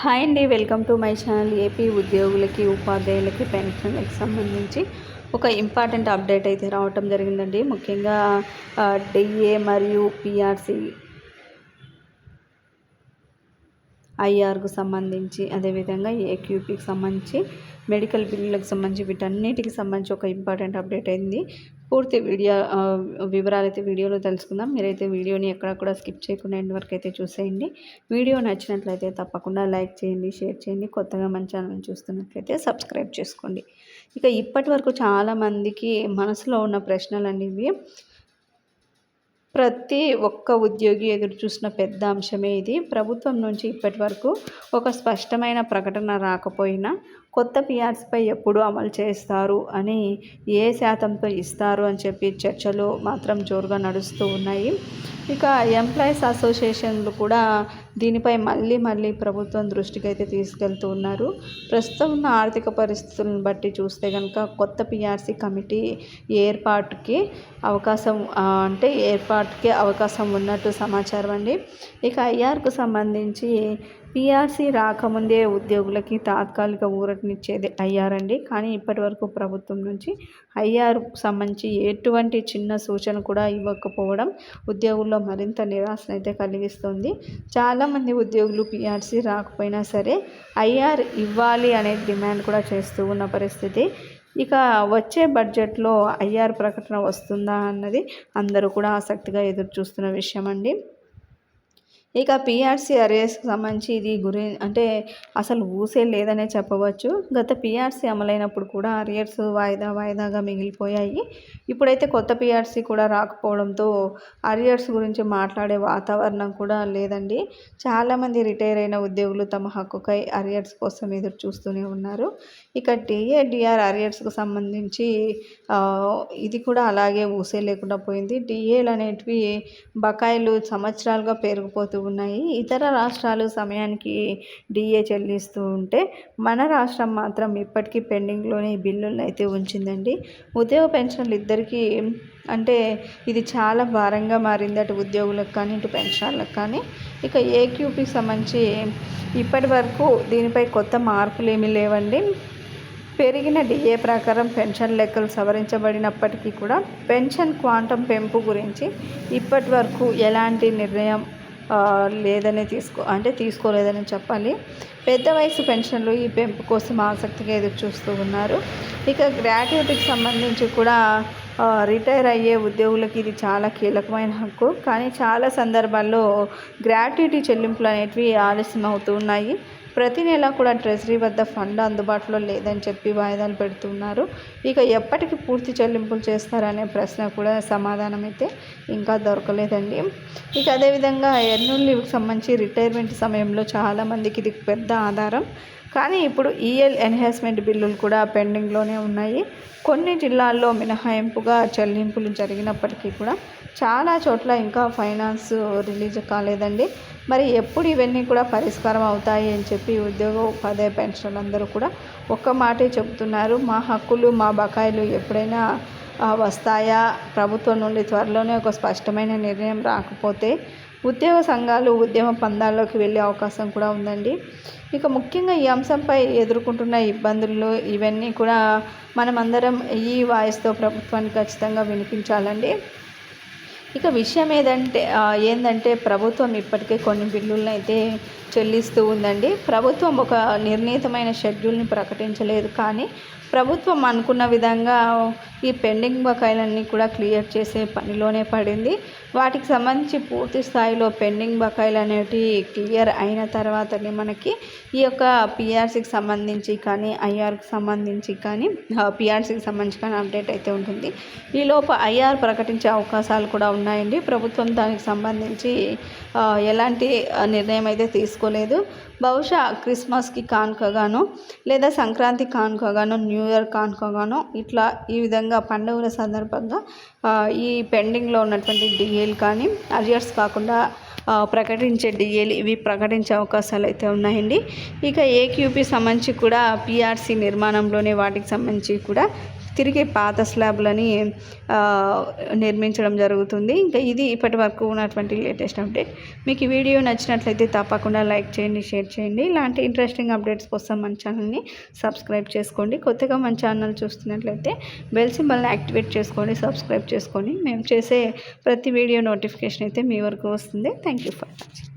Hi అండి welcome to my channel AP ఉద్యోగులకి ఉపాధ్యాయులకి పెన్షన్లకు సంబంధించి ఒక ఇంపార్టెంట్ అప్డేట్ అయితే రావటం జరిగిందండి. ముఖ్యంగా డిఏ మరియు పిఆర్సి ఐఆర్కు సంబంధించి అదేవిధంగా ఏక్యూపీకి సంబంధించి మెడికల్ బిల్లులకు సంబంధించి వీటన్నిటికి సంబంధించి ఒక ఇంపార్టెంట్ అప్డేట్ అయింది. పూర్తి వీడియో వివరాలు అయితే వీడియోలో తెలుసుకుందాం. మీరైతే వీడియోని ఎక్కడ కూడా స్కిప్ చేయకుండా ఎండ్ వరకు అయితే చూసేయండి. వీడియో నచ్చినట్లయితే తప్పకుండా లైక్ చేయండి షేర్ చేయండి. కొత్తగా మన ఛానల్ చూస్తున్నట్లయితే సబ్స్క్రైబ్ చేసుకోండి. ఇక ఇప్పటి వరకు చాలామందికి మనసులో ఉన్న ప్రశ్నలు అనేవి ప్రతి ఒక్క ఉద్యోగి ఎదురు చూసిన పెద్ద అంశమే ఇది. ప్రభుత్వం నుంచి ఇప్పటి వరకు ఒక స్పష్టమైన ప్రకటన రాకపోయినా కొత్త పిఆర్సీపై ఎప్పుడు అమలు చేస్తారు అని ఏ శాతంతో ఇస్తారు అని చెప్పి చర్చలు మాత్రం జోరుగా నడుస్తూ ఉన్నాయి. ఇక ఎంప్లాయీస్ అసోసియేషన్లు కూడా దీనిపై మళ్ళీ మళ్ళీ ప్రభుత్వం దృష్టికి అయితే తీసుకెళ్తూ ఉన్నారు. ప్రస్తుతం ఉన్న ఆర్థిక పరిస్థితులను బట్టి చూస్తే కనుక కొత్త పిఆర్సీ కమిటీ ఏర్పాటుకి అవకాశం అంటే ఏర్పాటుకి అవకాశం ఉన్నట్టు సమాచారం అండి. ఇక ఐఆర్కు సంబంధించి పిఆర్సీ రాకముందే ఉద్యోగులకి తాత్కాలిక ఊరటనిచ్చేది అయ్యారండి. కానీ ఇప్పటి వరకు ప్రభుత్వం నుంచి ఐఆర్కు సంబంధించి ఎటువంటి చిన్న సూచన కూడా ఇవ్వకపోవడం ఉద్యోగుల్లో మరింత నిరాశను అయితే కలిగిస్తుంది. చాలామంది ఉద్యోగులు పిఆర్సీ రాకపోయినా సరే ఐఆర్ ఇవ్వాలి అనే డిమాండ్ కూడా చేస్తూ ఉన్న పరిస్థితి. ఇక వచ్చే బడ్జెట్లో ఐఆర్ ప్రకటన వస్తుందా అన్నది అందరూ కూడా ఆసక్తిగా ఎదురు చూస్తున్న విషయం అండి ఇక పీఆర్సీ అరేస్కి సంబంధించి ఇది గురి అంటే అసలు ఊసే లేదనే చెప్పవచ్చు. గత పిఆర్సీ అమలైనప్పుడు కూడా అరియర్స్ వాయిదా వాయిదాగా మిగిలిపోయాయి. ఇప్పుడైతే కొత్త పీఆర్సీ కూడా రాకపోవడంతో అరియర్స్ గురించి మాట్లాడే వాతావరణం కూడా లేదండి. చాలామంది రిటైర్ అయిన ఉద్యోగులు తమ హక్కుకై అరియర్స్ కోసం ఎదురు చూస్తూనే ఉన్నారు. ఇక డిఏడిఆర్ అరియర్స్కు సంబంధించి ఇది కూడా అలాగే ఊసే లేకుండా పోయింది. డిఏలు అనేటివి బకాయిలు సంవత్సరాలుగా పెరిగిపోతూ ఉన్నాయి ఇతర రాష్ట్రాలు సమయానికి డిఏ చెల్లిస్తూ ఉంటే మన రాష్ట్రం మాత్రం ఇప్పటికీ పెండింగ్లోనే బిల్లులను అయితే ఉంచిందండి. ఉద్యోగ పెన్షన్లు ఇద్దరికీ అంటే ఇది చాలా భారంగా మారింది అటు ఉద్యోగులకు కానీ ఇటు పెన్షన్లకు కానీ. ఇక ఏక్యూపీకి సంబంధించి ఇప్పటి వరకు దీనిపై కొత్త మార్పులు ఏమీ లేవండి. పెరిగిన డిఏ ప్రకారం పెన్షన్ లెక్కలు సవరించబడినప్పటికీ కూడా పెన్షన్ క్వాంటం పెంపు గురించి ఇప్పటి వరకు ఎలాంటి నిర్ణయం లేదని తీసుకో అంటే తీసుకోలేదని చెప్పాలి. పెద్ద వయసు పెన్షన్లు ఈ పెంపు కోసం ఆసక్తిగా ఎదురు చూస్తూ ఉన్నారు. ఇక గ్రాట్యుటీకి సంబంధించి కూడా రిటైర్ అయ్యే ఉద్యోగులకి ఇది చాలా కీలకమైన హక్కు. కానీ చాలా సందర్భాల్లో గ్రాట్యుటీ చెల్లింపులు అనేటివి ఆలస్యం అవుతూ ఉన్నాయి. ప్రతి నెల కూడా ట్రెజరీ వద్ద ఫండ్ అందుబాటులో లేదని చెప్పి వాయిదాలు పెడుతున్నారు. ఇక ఎప్పటికి పూర్తి చెల్లింపులు చేస్తారనే ప్రశ్న కూడా సమాధానం అయితే ఇంకా దొరకలేదండి. ఇక అదేవిధంగా ఎర్నూల్ లీవ్కి సంబంధించి రిటైర్మెంట్ సమయంలో చాలామందికి ఇది పెద్ద ఆధారం. కానీ ఇప్పుడు ఈఎల్ ఎన్హాన్స్మెంట్ బిల్లులు కూడా పెండింగ్లోనే ఉన్నాయి. కొన్ని జిల్లాల్లో మినహాయింపుగా చెల్లింపులు జరిగినప్పటికీ కూడా చాలా చోట్ల ఇంకా ఫైనాన్స్ రిలీజ్ కాలేదండి. మరి ఎప్పుడు ఇవన్నీ కూడా పరిష్కారం అవుతాయి అని చెప్పి ఉద్యోగ ఉపాధ్యాయ పెన్షన్లు అందరూ కూడా ఒక్క మాటే చెబుతున్నారు. మా హక్కులు మా బకాయిలు ఎప్పుడైనా వస్తాయా? ప్రభుత్వం నుండి త్వరలోనే ఒక స్పష్టమైన నిర్ణయం రాకపోతే ఉద్యోగ సంఘాలు ఉద్యమ పందాల్లోకి వెళ్ళే అవకాశం కూడా ఉందండి. ఇక ముఖ్యంగా ఈ అంశంపై ఎదుర్కొంటున్న ఇబ్బందులు ఇవన్నీ కూడా మనమందరం ఈ వాయిస్తో ప్రభుత్వానికి ఖచ్చితంగా వినిపించాలండి. ఇక విషయం ఏదంటే ఏంటంటే ప్రభుత్వం ఇప్పటికే కొన్ని బిల్లులను అయితే చెల్లిస్తూ ఉందండి. ప్రభుత్వం ఒక నిర్ణీతమైన షెడ్యూల్ని ప్రకటించలేదు. కానీ ప్రభుత్వం అనుకున్న విధంగా ఈ పెండింగ్ బకాయిలన్నీ కూడా క్లియర్ చేసే పనిలోనే పడింది. వాటికి సంబంధించి పూర్తి స్థాయిలో పెండింగ్ బకాయిలు అనేటివి క్లియర్ అయిన తర్వాతనే మనకి ఈ యొక్క పిఆర్సీకి సంబంధించి కానీ ఐఆర్కి సంబంధించి కానీ పిఆర్సీకి సంబంధించి కానీ అప్డేట్ అయితే ఉంటుంది. ఈలోపు ఐఆర్ ప్రకటించే అవకాశాలు కూడా ఉన్నాయండి. ప్రభుత్వం దానికి సంబంధించి ఎలాంటి నిర్ణయం అయితే తీసుకోలేదు. బహుశా క్రిస్మస్కి కానుకగాను లేదా సంక్రాంతి కానుకగాను న్యూ ఇయర్ కానుకగాను ఇట్లా ఈ విధంగా పండుగల సందర్భంగా ఈ పెండింగ్లో ఉన్నటువంటి డిఏలు కానీ అరియర్స్ కాకుండా ప్రకటించే డిఏలు ఇవి ప్రకటించే అవకాశాలు అయితే ఉన్నాయండి. ఇక ఏక్యూపీ సంబంధించి కూడా పిఆర్సీ నిర్మాణంలోనే వాటికి సంబంధించి కూడా తిరిగి పాత స్లాబ్లని నిర్మించడం జరుగుతుంది. ఇంకా ఇది ఇప్పటి వరకు ఉన్నటువంటి లేటెస్ట్ అప్డేట్. మీకు ఈ వీడియో నచ్చినట్లయితే తప్పకుండా లైక్ చేయండి షేర్ చేయండి. ఇలాంటి ఇంట్రెస్టింగ్ అప్డేట్స్ కోసం మన ఛానల్ని సబ్స్క్రైబ్ చేసుకోండి. కొత్తగా మన ఛానల్ చూస్తున్నట్లయితే బెల్ సింబల్ని యాక్టివేట్ చేసుకోండి సబ్స్క్రైబ్ చేసుకోండి. మేము చేసే ప్రతి వీడియో నోటిఫికేషన్ అయితే మీ వరకు వస్తుంది. Thank you for watching.